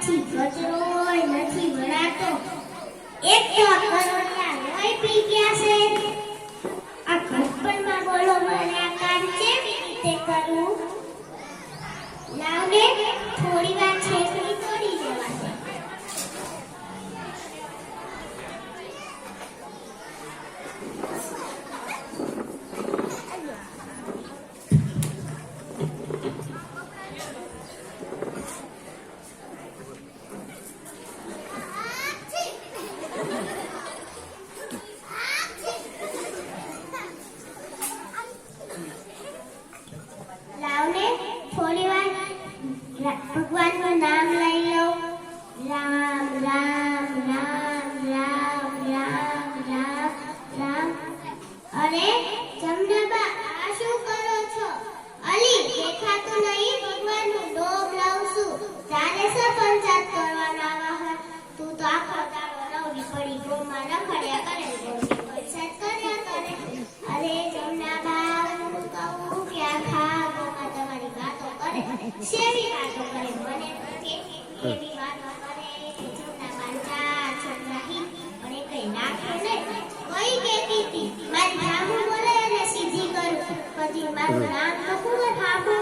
માંથી કચરો નથી ભરાતો એક તો કરોડિયા લઈ પી ગયા છે. આ ઘટપણમાં બોલો, મને આ કામ કેવી રીતે કરવું? લાવને ભગવાનનું નામ લઈ લો રામ રામ રામ રામ રામ રામ રામ અરે જમનાબા આ શું કરો છો અલી દેખાતું નહીં ભગવાનનું નું લઉં લાવશું તારે શું પંચાત કરવાના શેની વાતો કરે મને કે એવી વાતો કરે જમનાબા ચાર છોકરા હી મને કઈ નાખે ને કોઈ કેતી હતી મારી જામુ બોલે અને સીધી કરું પછી મારું નામ તો કોઈ સાંભળવું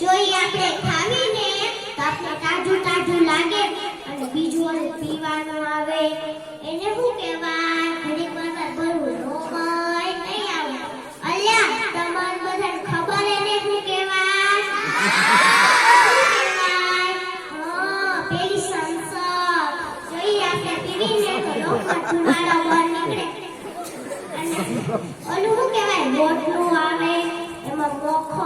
જોઈ આપણે ખાવીને તો તાજું તાજું લાગે અને બીજું ઓલું પીવાનું આવે, એને શું કહેવાય? ઓલું શું કહેવાય? બોટલું આવે એમાં મોખો